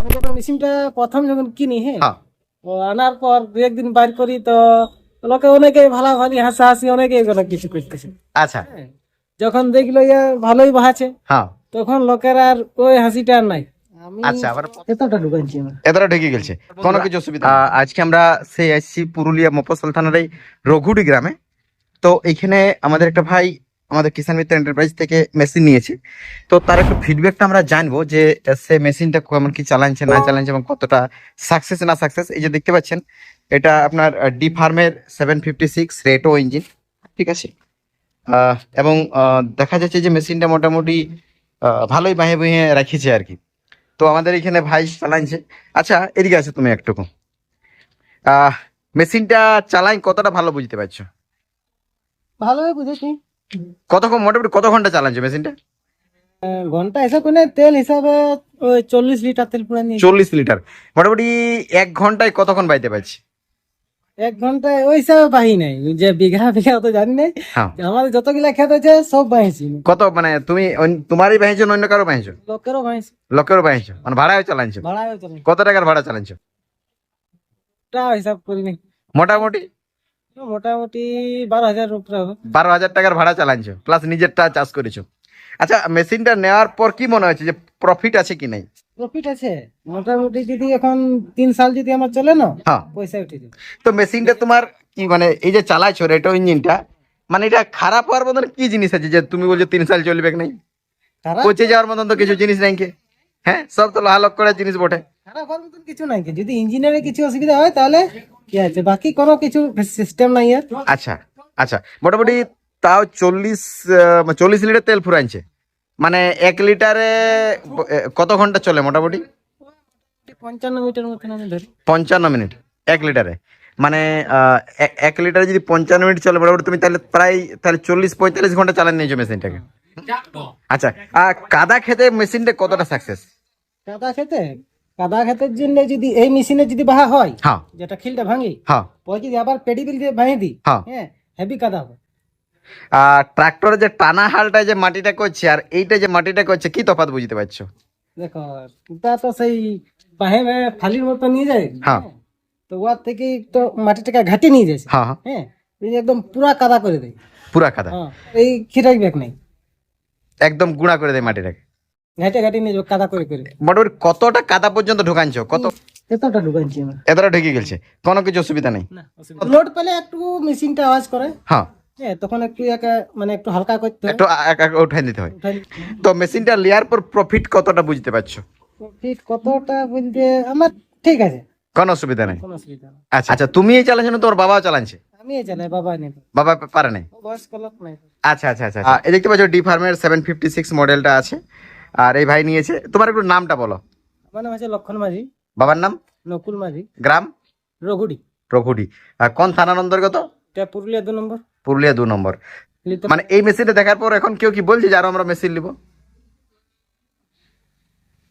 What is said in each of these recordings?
আমি যখন মেশিনটা প্রথম যখন কিনি হ্যাঁ হ্যাঁ। ও আনার পর দু একদিন বাইর করি তো লোকে অনেকে ভালো ভালো হাসাহাসি অনেকে অনেক কিছু করতেছে। আচ্ছা। হ্যাঁ। যখন দেখল ইয়া ভালোই বাহাছে হ্যাঁ। তখন লোকের আর ওই হাসিটা আর নাই। আমি আচ্ছা আবার এতটা ঢেকে গেছে কোনো কিছু অসুবিধা আজকে আমরা সেই আসছি পুরুলিয়া মফসল থানার এই রঘুডি গ্রামে তো এইখানে আমাদের একটা ভাই আমাদের কিষান মিত্র এন্টারপ্রাইজ থেকে মেশিন নিয়েছে। তো তার একটু ফিডব্যাকটা আমরা জানব যে, সে মেশিনটা কেমন কি চালাচ্ছে, না চালাচ্ছে এবং কতটা সাকসেস না সাকসেস এই যে দেখতে পাচ্ছেন, এটা আপনার ডি ফার্মের সেভেন ফিফটি সিক্স রেটো ইঞ্জিন ঠিক আছে? এবং দেখা যাচ্ছে যে মেশিনটা মোটামুটি ভালোই বাহে বহে রাখিছে আর কি। তো আমাদের এখানে ভাই চালাইছে। আচ্ছা এদিকে আছে তুমি একটুকু। মেশিনটা চালাই কতটা ভালো বুঝতে পারছ? ভালোই বুঝেছি। কতক্ষণ মোটামুটি কত ঘণ্টা চালাচ্ছো মেশিনটা? ঘণ্টা হিসাব করে তেল হিসাবে ওই চল্লিশ লিটার তেল পুরা নিয়ে চল্লিশ লিটার। মোটামুটি এক ঘন্টায় কতক্ষণ বাইতে পারছি? এক ঘন্টায় ওই হিসাবে বাহি নাই। যে বিঘা বিঘা তো জানি নাই। হ্যাঁ। আমাদের যতগুলা খেত আছে সব বাহিছি কত মানে তুমি অন্য- তোমারই বাহিছো অন্য কারও বাহিছো? লোকেরও বাহিছি। লোকেরও বাহিছো? মানে ভাড়াও চালাচ্ছো ভাড়াও চলে কত টাকার ভাড়া চালাচ্ছো তা হিসাব করিনি। মোটামুটি? মোটামুটি বারো হাজার উপরে হবে। বারো হাজার টাকার ভাড়া চালাচ্ছো প্লাস নিজেরটা চাষ করেছ। আচ্ছা মেশিনটা নেওয়ার পর কি মনে হচ্ছে যে প্রফিট আছে কি নাই? প্রফিট আছে। মোটামুটি যদি এখন তিন সাল যদি আমার চলে না হ্যাঁ। পয়সা উঠে যাবে। তো মেশিনটা তোমার কি মানে এই যে চালাইছো রেটো ইঞ্জিনটা মানে এটা খারাপ হওয়ার মতন কি জিনিস আছে যে তুমি বলছো তিন সাল চলবে কি নাই? পচে যাওয়ার মতন তো কিছু জিনিস নাই কে? হ্যাঁ সব তো লোহা লক করার জিনিস বটে। খারাপ হওয়ার মতন কিছু নাই কি। যদি ইঞ্জিনিয়ারে কিছু অসুবিধা হয় তাহলে কি আছে? বাকি কোনো কিছু সিস্টেম নাই আর। আচ্ছা আচ্ছা। মোটামুটি তাও চল্লিশ চল্লিশ লিটার তেল ফুরাইছে মানে এক লিটারে কত ঘণ্টা চলে মোটামুটি? পঞ্চান্ন মিটার মতন আমি ধরি। পঞ্চান্ন মিনিট এক লিটারে। মানে এক লিটারে যদি পঞ্চান্ন মিনিট চলে মোটামুটি তুমি তাহলে প্রায় তাহলে চল্লিশ পঁয়তাল্লিশ ঘণ্টা চালান নিয়েছো মেশিনটাকে। আচ্ছা আর কাদা খেতে মেশিনটা কতটা সাকসেস কাদা খেতে? কাদা খেতের জন্য যদি এই মেশিনে যদি বাহা হয় হ্যাঁ। যেটা খিলটা ভাঙি হ্যাঁ। পরে যদি আবার পেডি বিল দিয়ে ভাঙে দিই হ্যাঁ। হ্যাঁ হেভি কাদা হবে। আর ট্রাক্টরে যে টানা হালটা যে মাটিটা করছে আর এইটা যে মাটিটা করছে কি তফাৎ বুঝতে পারছ? দেখো ওটা তো সেই বাহে ফালির মতো নিয়ে যায়। হ্যাঁ। তো ওয়ার থেকে তো মাটিটাকে ঘাটে নিয়ে যাচ্ছে হ্যাঁ হ্যাঁ। হ্যাঁ একদম পুরা কাদা করে দেয়। পুরা কাদা। হ্যাঁ এই খিরাই ব্যাগ নাই। একদম গুঁড়া করে দেয় মাটিটাকে। ঘাটে ঘাটে নিয়ে যাবে কাদা করে করে। মোটামুটি কতটা কাদা পর্যন্ত ঢোকানছো কত? এতটা ঢুকাচ্ছি আমরা। এতটা ঢেকে গেছে কোনো কিছু অসুবিধা নেই? না লোড পেলে একটু মেশিনটা আওয়াজ করে। হ্যাঁ। হ্যাঁ তখন একটু একা- মানে একটু হালকা করতে একটু উঠাই দিতে হয়। তো মেশিনটা নেওয়ার পর প্রফিট কতটা বুঝতে পারছ? প্রফিট কতটা বলতে আমার ঠিক আছে। কোনো অসুবিধা নেই। কোনো অসুবিধা নেই। আচ্ছা আচ্ছা তুমি এই চালাচ্ছ না তোমার বাবাও চালাচ্ছে আমি চালাই বাবা নেই। বাবা পারে নাই? বয়স্ক লোক নাই। আচ্ছা আচ্ছা আচ্ছা আচ্ছা। এই দেখতে পাচ্ছ ডি ফার্মের সেভেন ফিফটি সিক্স মডেলটা আছে। আর এই ভাই নিয়েছে তোমার একটু নামটা বলো। আমার নাম আছে লক্ষণ মাঝি। বাবার নাম? নকুল মাঝি। গ্রাম? রঘুডি। রঘুডি। আর কোন থানার অন্তর্গত? এটা পুরুলিয়া দু নম্বর। পুরুলিয়া দু নম্বর। মানে এই মেশিনটা দেখার পর এখন কেউ কি বলছে যে আরও আমরা মেশিন নিব?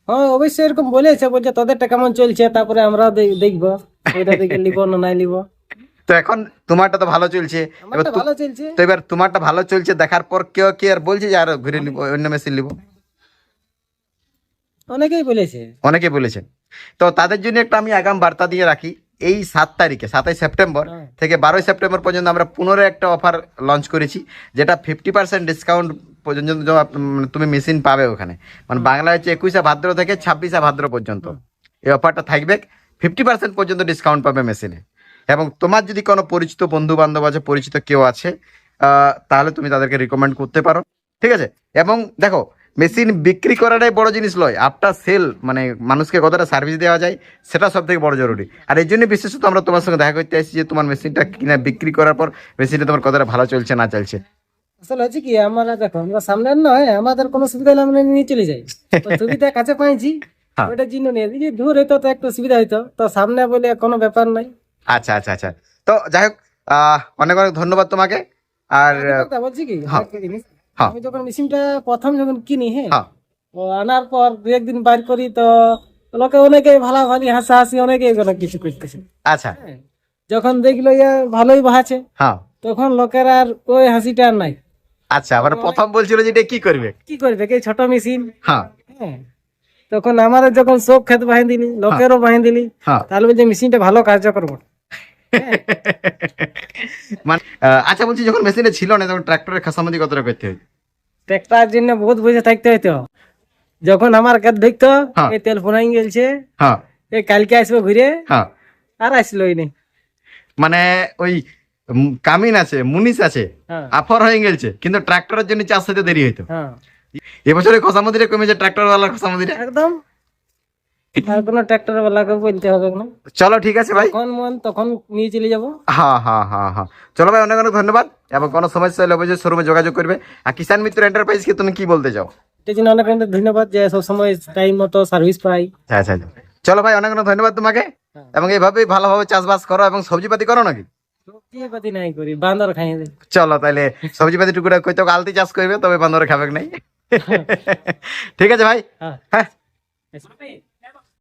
হ্যাঁ অবশ্যই এরকম বলেছে বলছে তোদেরটা কেমন চলছে তারপরে আমরা দেখব ওইটা দেখে নিব না নাই নিব। তো এখন তোমারটা তো ভালো চলছে। এবার ভালো চলছে। তো এবার তোমারটা ভালো চলছে দেখার পর কেউ কি আর বলছে যে আরও ঘুরে নিব অন্য মেশিন নিব? অনেকেই বলেছে। অনেকে বলেছেন তো তাদের জন্য একটা আমি আগাম বার্তা দিয়ে রাখি এই সাত তারিখে সাতই সেপ্টেম্বর হ্যাঁ। থেকে বারোই সেপ্টেম্বর পর্যন্ত আমরা পুনরায় একটা অফার লঞ্চ করেছি যেটা ফিফটি পার্সেন্ট ডিসকাউন্ট পর্যন্ত তুমি মেশিন পাবে ওখানে। মানে বাংলা হচ্ছে একুশে ভাদ্র থেকে ছাব্বিশে ভাদ্র পর্যন্ত। এই অফারটা থাকবে ফিফটি পার্সেন্ট পর্যন্ত ডিসকাউন্ট পাবে মেশিনে এবং তোমার যদি কোনো পরিচিত বন্ধু বান্ধব আছে পরিচিত কেউ আছে তাহলে তুমি তাদেরকে রিকমেন্ড করতে পারো। ঠিক আছে? এবং দেখো মেশিন বিক্রি করাটাই বড় জিনিস নয় আফটার সেল মানে মানুষকে কতটা সার্ভিস দেওয়া যায় সেটা সব থেকে বড় জরুরি। আর এই জন্য বিশেষত আমরা তোমার সঙ্গে দেখা করতে এসেছি যে তোমার মেশিনটা কিনা বিক্রি করার পর মেশিনটা তোমার কতটা ভালো চলছে না চলছে। আসলে হচ্ছে কি আমরা দেখো আমরা সামনে নয় আমাদের কোনো সুবিধা হলে আমরা নিয়ে চলে যাই। সুবিধা কাছে পাইছি হ্যাঁ। ওইটার জন্য নিয়ে যদি দূর হইতো তো একটু সুবিধা হইতো তো সামনে বলে কোনো ব্যাপার নাই। আচ্ছা আচ্ছা আচ্ছা। তো যাই হোক অনেক অনেক ধন্যবাদ তোমাকে। আর বলছি কি হ্যাঁ। আমি যখন মেশিনটা প্রথম যখন কিনি হ্যাঁ হ্যাঁ। আনার পর দু একদিন বাইর করি তো লোকে অনেকে ভালো ভালো হাসাহাসি অনেকে অনেক কিছু করতেছে। আচ্ছা। হ্যাঁ। যখন দেখল ইয়া ভালোই বাহাছে তখন লোকের আর ওই হাসিটা আর নাই। আচ্ছা আবার প্রথম বলছিল যে এটা কি করবে? কি করবে? কি ছোট মেশিন। হ্যাঁ। তখন আমাদের যখন সব ক্ষেত বাহিনী দিলি লোকেরও বাহিনী দিলি তাহলে বলছে মেশিনটা ভালো কার্য করব মানে আচ্ছা বলছি যখন মেশিনে ছিল না তখন ট্রাক্টরের খাসামতি কতটা করতে হয় ট্রাক্টর জন্য বহুত বসে থাকতে হইতো। যখন আমার ক্ষেত দেখতো হ্যাঁ। এই তেল ফোনাই গেলছে হ্যাঁ। এই কালকে আসবে ঘুরে হ্যাঁ। আর আসলোই নেই মানে ওই কামিন আছে মুনিশ আছে আফর হয়ে গেছে কিন্তু ট্রাক্টরের জন্য চাষ হতে দেরি হইতো। এবছরে খসামতিটা কমেছে ট্রাক্টর ওয়ালার খসামতিটা? একদম। আর কোনো ট্রাক্টর বালাকে বলতে হবে না চলো ঠিক আছে ভাই। তখন মন তখন নিয়ে চলে যাব। হ্যাঁ হ্যাঁ হ্যাঁ হ্যাঁ। চলো ভাই অনেক অনেক ধন্যবাদ। এবং কোনো সমস্যা হলে অবশ্যই শোরুমে যোগাযোগ করবে। আর কিষান মিত্র এন্টারপ্রাইজকে তুমি কি বলতে চাও? এটার জন্য অনেক অনেক ধন্যবাদ যে সবসময় টাইম মতো সার্ভিস পাই আচ্ছা আচ্ছা চলো ভাই অনেক অনেক ধন্যবাদ তোমাকে। হ্যাঁ। এবং এইভাবেই ভালোভাবে চাষবাস করো এবং সবজিপাতি করো নাকি? সবজি পাতি নাই করি বান্দর খাই। চলো তাহলে সবজিপাতি টুকুরা কইতো আলতি চাষ করবে তবে বান্দর খাবে নাই। ঠিক আছে ভাই। হ্যাঁ। হ্যাঁ। আচ্ছা।